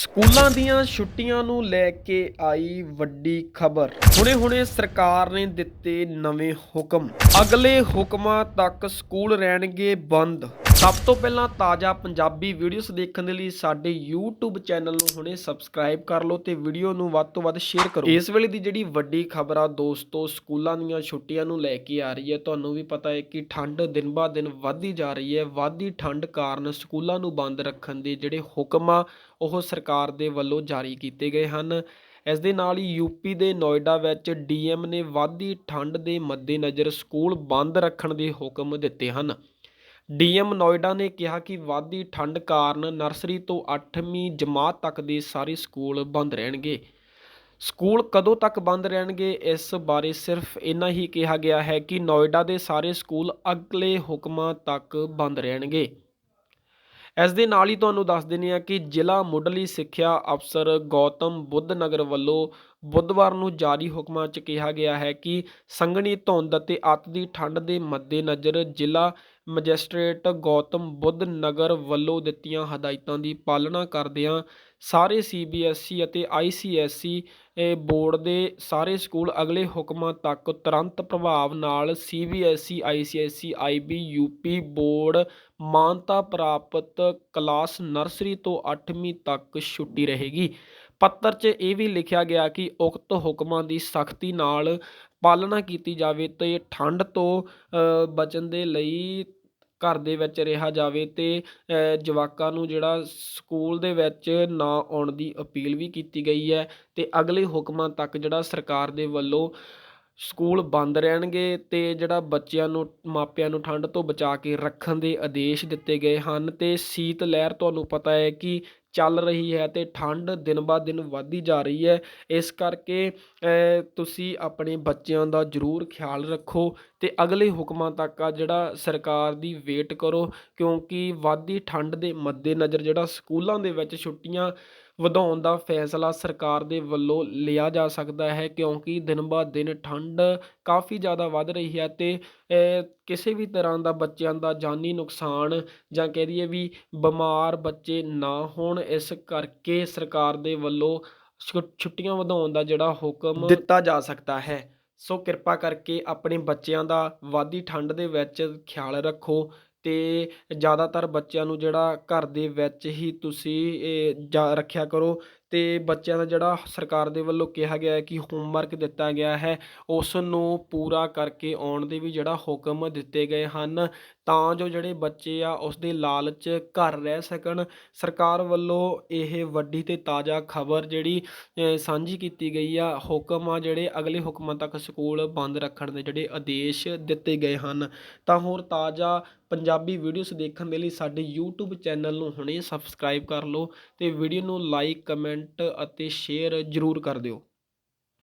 ਸਕੂਲਾਂ ਦੀਆਂ ਛੁੱਟੀਆਂ ਨੂੰ ਲੈ ਕੇ ਆਈ ਵੱਡੀ ਖਬਰ। ਹੁਣੇ-ਹੁਣੇ ਸਰਕਾਰ ਨੇ ਦਿੱਤੇ ਨਵੇਂ ਹੁਕਮ। ਅਗਲੇ ਹੁਕਮਾਂ ਤੱਕ ਸਕੂਲ ਰਹਿਣਗੇ ਬੰਦ। ਸਭ ਤੋਂ ਪਹਿਲਾਂ ਤਾਜ਼ਾ ਪੰਜਾਬੀ ਵੀਡੀਓਜ਼ ਦੇਖਣ ਦੇ ਲਈ ਸਾਡੇ YouTube ਚੈਨਲ ਨੂੰ ਹੁਣੇ ਸਬਸਕ੍ਰਾਈਬ ਕਰ ਲਓ ਤੇ ਵੀਡੀਓ ਨੂੰ ਵੱਧ ਤੋਂ ਵੱਧ ਸ਼ੇਅਰ ਕਰੋ। ਇਸ ਵੇਲੇ ਦੀ ਜਿਹੜੀ ਵੱਡੀ ਖਬਰ ਆ ਦੋਸਤੋ, ਸਕੂਲਾਂ ਦੀਆਂ ਛੁੱਟੀਆਂ ਨੂੰ ਲੈ ਕੇ ਆ ਰਹੀ ਹੈ। ਤੁਹਾਨੂੰ ਵੀ ਪਤਾ ਹੈ ਕਿ ਠੰਡ ਦਿਨ ਬਾ ਦਿਨ ਵੱਧਦੀ ਜਾ ਰਹੀ ਹੈ। ਵੱਧਦੀ ਠੰਡ ਕਾਰਨ ਸਕੂਲਾਂ ਨੂੰ ਬੰਦ ਰੱਖਣ ਦੇ ਜਿਹੜੇ ਹੁਕਮ ਆ, ਉਹ ਸਰਕਾਰ ਦੇ ਵੱਲੋਂ ਜਾਰੀ ਕੀਤੇ ਗਏ ਹਨ। ਇਸ ਦੇ ਨਾਲ ਹੀ ਯੂਪੀ ਦੇ ਨੋਇਡਾ ਵਿੱਚ ਡੀਐਮ ਨੇ ਵੱਧਦੀ ਠੰਡ ਦੇ ਮੱਦੇਨਜ਼ਰ ਸਕੂਲ ਬੰਦ ਰੱਖਣ ਦੇ ਹੁਕਮ ਦਿੱਤੇ ਹਨ। ਡੀਐਮ ਨੋਇਡਾ ਨੇ ਕਿਹਾ ਕਿ ਵੱਧਦੀ ਠੰਡ ਕਾਰਨ ਨਰਸਰੀ ਤੋਂ 8ਵੀਂ ਜਮਾਤ ਤੱਕ ਦੇ ਸਾਰੇ ਸਕੂਲ ਬੰਦ ਰਹਿਣਗੇ। ਸਕੂਲ ਕਦੋਂ ਤੱਕ ਬੰਦ ਰਹਿਣਗੇ, ਇਸ ਬਾਰੇ ਸਿਰਫ ਇੰਨਾ ਹੀ ਕਿਹਾ ਗਿਆ ਹੈ ਕਿ ਨੋਇਡਾ ਦੇ ਸਾਰੇ ਸਕੂਲ ਅਗਲੇ ਹੁਕਮਾਂ ਤੱਕ ਬੰਦ ਰਹਿਣਗੇ। ਇਸ ਦੇ ਨਾਲ ਹੀ ਤੁਹਾਨੂੰ ਦੱਸ ਦਿੰਦੇ ਹਾਂ ਕਿ ਜ਼ਿਲ੍ਹਾ ਮੁੱਢਲੀ ਸਿੱਖਿਆ ਅਫਸਰ ਗੌਤਮ ਬੁੱਧ ਨਗਰ ਵੱਲੋਂ ਬੁੱਧਵਾਰ ਨੂੰ ਜਾਰੀ ਹੁਕਮਾਂ 'ਚ ਕਿਹਾ ਗਿਆ ਹੈ ਕਿ ਸੰਘਣੀ ਧੁੰਦ ਅਤੇ ਅੱਤ ਦੀ ਠੰਡ ਦੇ ਮੱਦੇਨਜ਼ਰ ਜ਼ਿਲ੍ਹਾ ਮੈਜਿਸਟ੍ਰੇਟ ਗੌਤਮ ਬੁੱਧ ਨਗਰ ਵੱਲੋਂ ਦਿੱਤੀਆਂ ਹਦਾਇਤਾਂ ਦੀ ਪਾਲਣਾ ਕਰਦਿਆਂ ਸਾਰੇ ਸੀਬੀਐਸਈ ਅਤੇ ਆਈਸੀਐਸਈ ਬੋਰਡ ਦੇ ਸਾਰੇ ਸਕੂਲ ਅਗਲੇ ਹੁਕਮਾਂ ਤੱਕ ਤੁਰੰਤ ਪ੍ਰਭਾਵ ਨਾਲ CBSE ICSE IB UP board ਮਾਨਤਾ ਪ੍ਰਾਪਤ ਕਲਾਸ ਨਰਸਰੀ ਤੋਂ 8ਵੀਂ ਤੱਕ ਛੁੱਟੀ ਰਹੇਗੀ। ਪੱਤਰ 'ਚ ਇਹ ਵੀ ਲਿਖਿਆ ਗਿਆ ਕਿ ਉਕਤ ਹੁਕਮਾਂ ਦੀ ਸਖਤੀ ਨਾਲ ਪਾਲਣਾ ਕੀਤੀ ਜਾਵੇ ਤੇ ਠੰਡ ਤੋਂ ਬਚਣ ਦੇ ਲਈ ਘਰ ਦੇ ਵਿੱਚ ਰਿਹਾ ਜਾਵੇ ਅਤੇ ਜਵਾਕਾਂ ਨੂੰ ਜਿਹੜਾ ਸਕੂਲ ਦੇ ਵਿੱਚ ਨਾ ਆਉਣ ਦੀ ਅਪੀਲ ਵੀ ਕੀਤੀ ਗਈ ਹੈ ਅਤੇ ਅਗਲੇ ਹੁਕਮਾਂ ਤੱਕ ਜਿਹੜਾ ਸਰਕਾਰ ਦੇ ਵੱਲੋਂ ਸਕੂਲ ਬੰਦ ਰਹਿਣਗੇ ਅਤੇ ਜਿਹੜਾ ਬੱਚਿਆਂ ਨੂੰ, ਮਾਪਿਆਂ ਨੂੰ ਠੰਡ ਤੋਂ ਬਚਾ ਕੇ ਰੱਖਣ ਦੇ ਆਦੇਸ਼ ਦਿੱਤੇ ਗਏ ਹਨ ਅਤੇ ਸੀਤ ਲਹਿਰ ਤੁਹਾਨੂੰ ਪਤਾ ਹੈ ਕਿ ਚੱਲ ਰਹੀ ਹੈ ਤੇ ਠੰਡ ਦਿਨ ਬਾ ਦਿਨ ਵੱਧਦੀ ਜਾ ਰਹੀ ਹੈ। ਇਸ ਕਰਕੇ ਤੁਸੀਂ ਆਪਣੇ ਬੱਚਿਆਂ ਦਾ ਜ਼ਰੂਰ ਖਿਆਲ ਰੱਖੋ ਤੇ ਅਗਲੇ ਹੁਕਮਾਂ ਤੱਕ ਆ ਜਿਹੜਾ ਸਰਕਾਰ ਦੀ ਵੇਟ ਕਰੋ, ਕਿਉਂਕਿ ਵੱਧਦੀ ਠੰਡ ਦੇ ਮੱਦੇਨਜ਼ਰ ਜਿਹੜਾ ਸਕੂਲਾਂ ਦੇ ਵਿੱਚ ਛੁੱਟੀਆਂ ਵਧਾਉਣ ਦਾ ਫੈਸਲਾ ਸਰਕਾਰ ਦੇ ਵੱਲੋਂ ਲਿਆ ਜਾ ਸਕਦਾ ਹੈ, ਕਿਉਂਕਿ ਦਿਨ ਬਾ ਦਿਨ ਠੰਡ ਕਾਫੀ ਜ਼ਿਆਦਾ ਵੱਧ ਰਹੀ ਹੈ ਤੇ ਕਿਸੇ ਵੀ ਤਰ੍ਹਾਂ ਦਾ ਬੱਚਿਆਂ ਦਾ ਜਾਨੀ ਨੁਕਸਾਨ ਜਾਂ ਕਹਿ ਦਈਏ ਵੀ ਬਿਮਾਰ ਬੱਚੇ ਨਾ ਹੋਣ ਇਸ ਕਰਕੇ ਸਰਕਾਰ ਦੇ ਵੱਲੋਂ ਛੁ- ਛੁੱਟੀਆਂ ਵਧਾਉਣ ਦਾ ਜਿਹੜਾ ਹੁਕਮ ਦਿੱਤਾ ਜਾ ਸਕਦਾ ਹੈ। ਸੋ ਕਿਰਪਾ ਕਰਕੇ ਆਪਣੇ ਬੱਚਿਆਂ ਦਾ ਵਾਧੀ ਠੰਡ ਦੇ ਵਿੱਚ ਖਿਆਲ ਰੱਖੋ ਤੇ ਜ਼ਿਆਦਾਤਰ ਬੱਚਿਆਂ ਨੂੰ ਜਿਹੜਾ ਘਰ ਦੇ ਵਿੱਚ ਹੀ ਤੁਸੀਂ ਇਹ ਜਾ, ਰੱਖਿਆ ਕਰੋ ਅਤੇ ਬੱਚਿਆਂ ਦਾ ਜਿਹੜਾ ਸਰਕਾਰ ਦੇ ਵੱਲੋਂ ਕਿਹਾ ਗਿਆ ਹੈ ਕਿ ਹੋਮਵਰਕ ਦਿੱਤਾ ਗਿਆ ਹੈ ਉਸ ਨੂੰ ਪੂਰਾ ਕਰਕੇ ਆਉਣ ਦੇ ਵੀ ਜਿਹੜਾ ਹੁਕਮ ਦਿੱਤੇ ਗਏ ਹਨ, ਤਾਂ ਜੋ ਜਿਹੜੇ ਬੱਚੇ ਆ ਉਸ ਦੇ ਲਾਲਚ ਘਰ ਰਹਿ ਸਕਣ। ਸਰਕਾਰ ਵੱਲੋਂ ਇਹ ਵੱਡੀ ਤੇ ਤਾਜ਼ਾ ਖਬਰ ਜਿਹੜੀ ਸਾਂਝੀ ਕੀਤੀ ਗਈ ਆ, ਹੁਕਮ ਆ ਜਿਹੜੇ ਅਗਲੇ ਹੁਕਮਾਂ ਤੱਕ ਸਕੂਲ ਬੰਦ ਰੱਖਣ ਦੇ ਜਿਹੜੇ ਆਦੇਸ਼ ਦਿੱਤੇ ਗਏ ਹਨ। ਤਾਂ ਹੋਰ ਤਾਜ਼ਾ ਪੰਜਾਬੀ ਵੀਡੀਓਜ਼ ਦੇਖਣ ਦੇ ਲਈ ਸਾਡੇ YouTube ਚੈਨਲ ਨੂੰ ਹੁਣੇ ਸਬਸਕ੍ਰਾਈਬ ਕਰ ਲਓ ਤੇ ਵੀਡੀਓ ਨੂੰ ਲਾਈਕ ਕਮੈਂਟ ਕਮੈਂਟ ਅਤੇ ਸ਼ੇਅਰ ਜ਼ਰੂਰ ਕਰ ਦਿਓ।